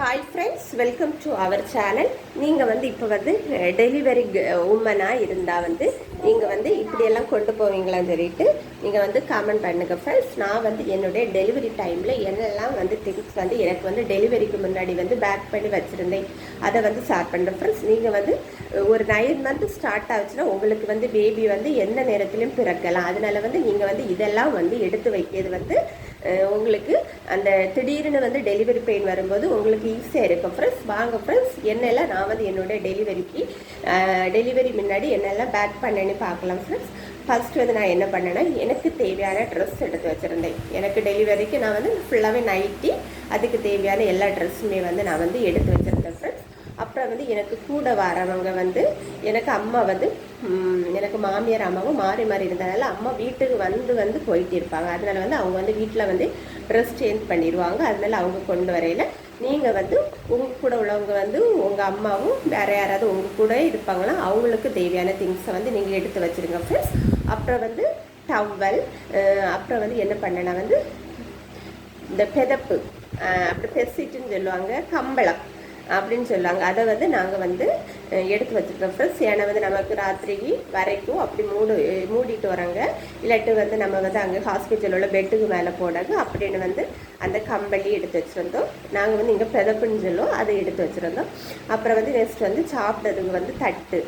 Hi friends welcome to our channel நீங்கள் வந்து இப்போ வந்து டெலிவரி உமனாக இருந்தால் வந்து நீங்கள் வந்து இப்படியெல்லாம் கொண்டு போவீங்களான்னு சொல்லிட்டு நீங்கள் வந்து கமெண்ட் பண்ணுங்கள் ஃப்ரெண்ட்ஸ் நான் வந்து என்னுடைய டெலிவரி டைமில் என்னெல்லாம் வந்து திங்ஸ் வந்து எனக்கு வந்து டெலிவரிக்கு முன்னாடி வந்து பேக் பண்ணி வச்சுருந்தேன். அதை வந்து ஷேர் பண்ணுறேன் ஃப்ரெண்ட்ஸ் நீங்கள் வந்து ஒரு நைன் மந்த் ஸ்டார்ட் ஆச்சுன்னா உங்களுக்கு வந்து பேபி வந்து எந்த நேரத்துலையும் பிறக்கலாம். அதனால் வந்து நீங்கள் வந்து இதெல்லாம் வந்து எடுத்து வைக்கிறது வந்து உங்களுக்கு அந்த திடீர்னு வந்து டெலிவரி பெயின் வரும்போது உங்களுக்கு ஈஸியாக இருக்கும். ஃப்ரெண்ட்ஸ் வாங்க ஃப்ரெண்ட்ஸ் என்னெல்லாம் நான் வந்து என்னோடய டெலிவரிக்கு டெலிவரி முன்னாடி என்னெல்லாம் பேக் பண்ணேன்னு பார்க்கலாம் ஃப்ரெண்ட்ஸ் ஃபர்ஸ்ட் வந்து நான் என்ன பண்ணேன்னா எனக்கு தேவையான ட்ரெஸ் எடுத்து வச்சுருந்தேன். எனக்கு டெலிவரிக்கு நான் வந்து ஃபுல்லாகவே நைட்டி அதுக்கு தேவையான எல்லா ட்ரெஸ்ஸுமே வந்து நான் வந்து எடுத்து வச்சுருந்தேன் ஃப்ரெண்ட்ஸ் அப்புறம் வந்து எனக்கு கூட வரவங்க வந்து எனக்கு அம்மா வந்து எனக்கு மாமியார் அம்மாவும் மாறி மாறி இருந்தனால அம்மா வீட்டுக்கு வந்து வந்து போயிட்டு இருப்பாங்க. அதனால வந்து அவங்க வந்து வீட்டில் வந்து ட்ரெஸ் சேஞ்ச் பண்ணிடுவாங்க. அதனால அவங்க கொண்டு வரையில் நீங்கள் வந்து உங்கள் கூட உள்ளவங்க வந்து உங்கள் அம்மாவும் வேறு யாராவது உங்கள் கூட இருப்பாங்களா? அவங்களுக்கு தேவையான திங்ஸை வந்து நீங்கள் எடுத்து வச்சுருங்க ஃப்ரெண்ட்ஸ் அப்புறம் வந்து டவல் அப்புறம் வந்து என்ன பண்ணேன்னா வந்து இந்த பெதப்பு அப்புறம் பெர்சிட்டுன்னு சொல்லுவாங்க கம்பளம். அப்படின்னு சொல்லுவாங்க. அதை வந்து நாங்கள் வந்து எடுத்து வச்சுருக்கோம். ஃப்ரெண்ட்ஸ் ஏன்னா வந்து நமக்கு ராத்திரிக்கு வரைக்கும் அப்படி மூடு மூடிட்டு வராங்க. இல்லாட்டி வந்து நம்ம வந்து அங்கே ஹாஸ்பிட்டலில் உள்ள பெட்டுக்கு மேலே போடாங்க அப்படின்னு வந்து அந்த கம்பளி எடுத்து வச்சுருந்தோம். நாங்கள் வந்து இங்கே பெதப்புன்னு சொல்லுவோம். அதை எடுத்து வச்சுருந்தோம். அப்புறம் வந்து நெக்ஸ்ட் வந்து சாப்பிட்டதுக்கு வந்து தட்டு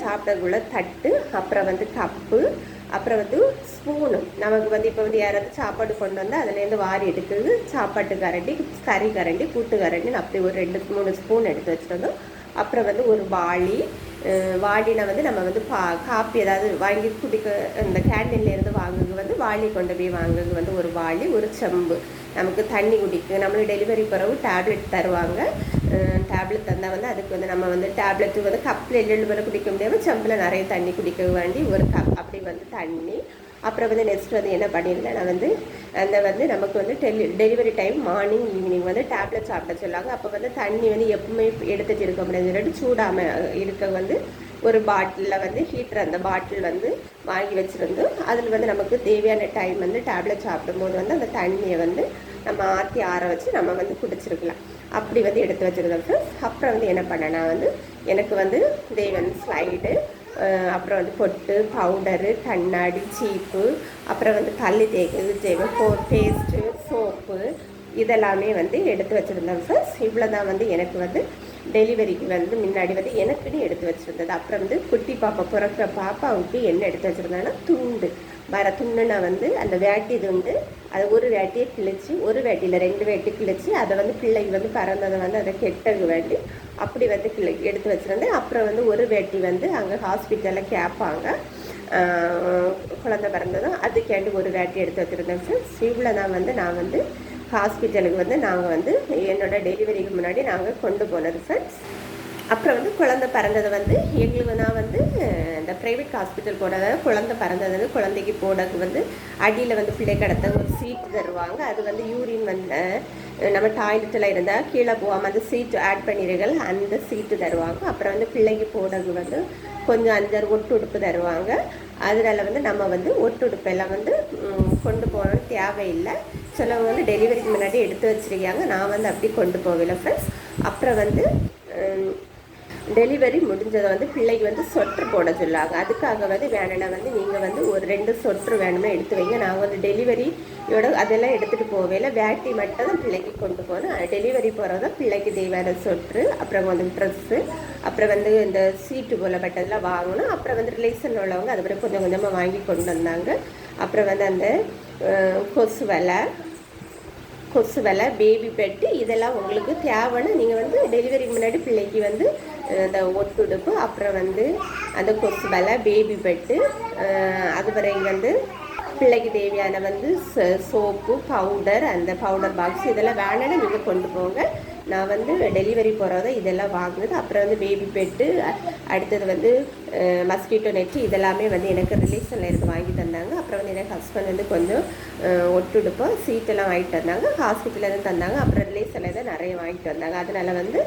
சாப்பிட்டதுக்குள்ள தட்டு அப்புறம் வந்து கப்பு அப்புறம் வந்து ஸ்பூனு நமக்கு வந்து இப்போ வந்து யாராவது சாப்பாடு கொண்டு வந்தால் அதுலேருந்து வாரி எடுக்கிறது சாப்பாட்டு கரண்டி கறி கரண்டி கூட்டு கரண்டின்னு அப்படி ஒரு ரெண்டு மூணு ஸ்பூன் எடுத்து வச்சுருந்தோம் அப்புறம் வந்து ஒரு வாளி வாளியில் வந்து நம்ம வந்து பா காப்பி ஏதாவது வாங்கி குடிக்க இந்த கேண்டீன்லேருந்து வாங்குறது வந்து வாளி கொண்டு போய் வாங்குறது வந்து ஒரு வாளி ஒரு செம்பு. நமக்கு தண்ணி குடிக்கு நம்மளுக்கு டெலிவரி பிறகு டேப்லெட் தருவாங்க. டேப்லெட் தந்தால் வந்து அதுக்கு வந்து நம்ம வந்து டேப்லெட்டு வந்து கப்பில் எள்ளு மேலே குடிக்க முடியாமல் செம்பில் நிறைய தண்ணி குடிக்க வேண்டி ஒரு கப் அப்படி வந்து தண்ணி அப்புறம் வந்து நெக்ஸ்ட் வந்து என்ன பண்ணியிருந்தேன் நான் வந்து அந்த வந்து நமக்கு வந்து deli delivery time morning evening வந்து டேப்லெட் சாப்பிட சொல்லாங்க. அப்போ வந்து தண்ணி வந்து எப்பவுமே எடுத்துகிட்டு இருக்க முடியாது. சொல்லிட்டு சூடாமல் இருக்க வந்து ஒரு பாட்டிலில் வந்து ஹீட்டர் அந்த பாட்டில் வந்து வாங்கி வச்சுருந்து அதில் வந்து நமக்கு தேவையான டைம் வந்து டேப்லெட் சாப்பிடும்போது வந்து அந்த தண்ணியை வந்து நம்ம ஆற்றி ஆற வச்சு நம்ம வந்து குடிச்சிருக்கலாம். அப்படி வந்து எடுத்து வச்சுருந்தோம் ஃப்ரெண்ட்ஸ் அப்புறம் வந்து என்ன பண்ணேன்னா வந்து எனக்கு வந்து தேவன் ஸ்லைடு அப்புறம் வந்து பொட்டு பவுடரு கண்ணாடி சீப்பு அப்புறம் வந்து பல்லு தேய்க்கிறது தேவை போ பேஸ்ட்டு சோப்பு இதெல்லாமே வந்து எடுத்து வச்சுருந்தேன் சார் இவ்வளோ தான் வந்து எனக்கு வந்து டெலிவரிக்கு வந்து முன்னாடி வந்து எனக்குன்னு எடுத்து வச்சுருந்தது. அப்புறம் வந்து குட்டி பாப்பா பிறக்கிற பாப்பாவுக்கு என்ன எடுத்து வச்சுருந்தேன்னா துண்டு. வர துண்டுனா வந்து அந்த வேட்டி துண்டு அதை ஒரு வேட்டியை கிழிச்சு ஒரு வேட்டியில் ரெண்டு வேட்டி கிழிச்சு அதை வந்து பிள்ளைக்கு வந்து பறந்ததை வந்து அதை கெட்டது வேண்டி அப்படி வந்து கிளி எடுத்து வச்சுருந்தேன். அப்புறம் வந்து ஒரு வேட்டி வந்து அங்கே ஹாஸ்பிட்டலில் கேட்பாங்க. குழந்தை பிறந்ததும் அதுக்கேண்டு ஒரு வேட்டி எடுத்து வச்சுருந்தேன் ஃப்ரெண்ட்ஸ் இவ்வளோ தான் வந்து நான் வந்து ஹாஸ்பிட்டலுக்கு வந்து நாங்கள் வந்து என்னோடய டெலிவரிக்கு முன்னாடி நாங்கள் கொண்டு போனது ஃப்ரெண்ட்ஸ் அப்புறம் வந்து குழந்தை பிறந்தது வந்து எங்களுக்கு நான் வந்து இந்த ப்ரைவேட் ஹாஸ்பிட்டல் போனது குழந்தை பிறந்தது வந்து குழந்தைக்கு போடக்கு வந்து அடியில் வந்து பிள்ளை கடத்த ஒரு சீட் தருவாங்க. அது வந்து யூரின் வந்து நம்ம டாய்லெட்டில் இருந்தால் கீழே போகாமல் அந்த சீட்டு ஆட் பண்ணிடுகள் அந்த சீட்டு தருவாங்க. அப்புறம் வந்து பிள்ளைக்கு போடக்கு வந்து கொஞ்சம் அஞ்சாறு ஒட்டு உடுப்பு தருவாங்க. அதனால வந்து நம்ம வந்து ஒட்டு வந்து கொண்டு போகணும்னு தேவையில்லை. சிலவங்க வந்து டெலிவரிக்கு முன்னாடி எடுத்து வச்சிருக்காங்க. நான் வந்து அப்படி கொண்டு போகல ஃப்ரெண்ட்ஸ் அப்புறம் வந்து டெலிவரி முடிஞ்சதை வந்து பிள்ளைக்கு வந்து சொட்ரு போட சொல்லாங்க. அதுக்காக வந்து வேணும்னா வந்து நீங்கள் வந்து ஒரு ரெண்டு சொட்ரு வேணும்னா எடுத்து வைங்க. நாங்கள் வந்து டெலிவரியோட அதெல்லாம் எடுத்துகிட்டு போவேல. வேட்டி மட்டும் தான் பிள்ளைக்கு கொண்டு போகணும். டெலிவரி போகிறத பிள்ளைக்கு தேவையான சொட்ரு அப்புறம் வந்து ட்ரெஸ்ஸு அப்புறம் வந்து இந்த சீட்டு போலப்பட்டதெல்லாம் வாங்கணும். அப்புறம் வந்து ரிலேஷன் உள்ளவங்க அதுக்கப்புறம் கொஞ்சம் கொஞ்சமாக வாங்கி கொண்டு வந்தாங்க. அப்புறம் வந்து அந்த கொசு வலை கொசு வலை பேபி பெட்டு இதெல்லாம் உங்களுக்கு தேவைன்னா நீங்கள் வந்து டெலிவரிக்கு முன்னாடி பிள்ளைக்கு வந்து அந்த ஒட்டுடுப்பு அப்புறம் வந்து அந்த கொசு வலை பேபி பெட்டு அதுவரை வந்து பிள்ளைக்கு தேவையான வந்து சோப்பு பவுடர் அந்த பவுடர் பாக்ஸ் இதெல்லாம் வேணும்னா நீங்கள் கொண்டு போங்க. நான் வந்து டெலிவரி போகிறத இதெல்லாம் வாங்கினது. அப்புறம் வந்து பேபி பெட்டு அடுத்தது வந்து மஸ்கிட்டோ நெட்டு இதெல்லாமே வந்து எனக்கு ரிலேஷனில் இருந்து வாங்கி தந்தாங்க. அப்புறம் வந்து எனக்கு ஹஸ்பண்ட் வந்து கொஞ்சம் ஒட்டுடுப்போம் சீட்டெல்லாம் வாங்கிட்டு வந்தாங்க. ஹாஸ்பிட்டலில் இருந்து தந்தாங்க. அப்புறம் ரிலேஷனில் தான் நிறைய வாங்கிட்டு வந்தாங்க. அதனால் வந்து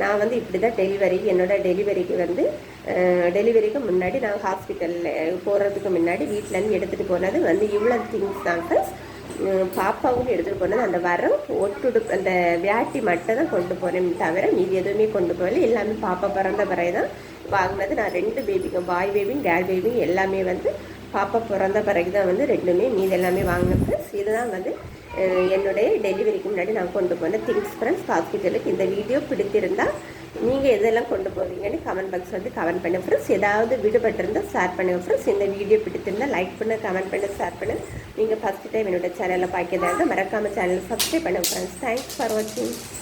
நான் வந்து இப்படி தான் டெலிவரி என்னோட டெலிவரிக்கு வந்து டெலிவரிக்கு முன்னாடி நான் ஹாஸ்பிட்டலில் போகிறதுக்கு முன்னாடி வீட்டிலேருந்து எடுத்துகிட்டு போனது வந்து இவ்வளோ திங்ஸ் தான் பாப்பாவும் எடுத்துகிட்டு போனது அந்த வரம் ஒட்டுடு அந்த வியாட்டி மட்டும் தான் கொண்டு போனேன் தவிர மீதி எதுவுமே கொண்டு போகல. எல்லாமே பாப்பா பிறந்த பிறகு தான் வாங்கினது. நான் ரெண்டு பேபிங்க பாய் பேபியும் கேர்ள் பேபியும் எல்லாமே வந்து பாப்பா பிறந்த பிறகு தான் வந்து ரெண்டுமே மீதி எல்லாமே வாங்கினது இதுதான் வந்து என்னுடைய டெலிவரிக்கு முன்னாடி நான் கொண்டு போன திங்ஸ் ஃப்ரெண்ட்ஸ் ஹாஸ்பிட்டலுக்கு இந்த வீடியோ பிடித்திருந்தால் நீங்கள் எதெல்லாம் கொண்டு போவீங்கன்னு கமெண்ட் பாக்ஸ் வந்து கமெண்ட் பண்ண ஃப்ரெண்ட்ஸ் ஏதாவது விடுபட்டிருந்தால் ஷேர் பண்ணுங்க ஃப்ரெண்ட்ஸ் இந்த வீடியோ பிடித்திருந்தால் லைக் பண்ண கமெண்ட் பண்ண ஷேர் பண்ணு. நீங்கள் ஃபஸ்ட் டைம் என்னோட சேனலில் பார்க்கிறதா இருந்தால் மறக்காமல் சேனலை சப்ஸ்கிரைப் பண்ணுங்க ஃப்ரெண்ட்ஸ் தேங்க்ஸ் ஃபார் வாட்சிங்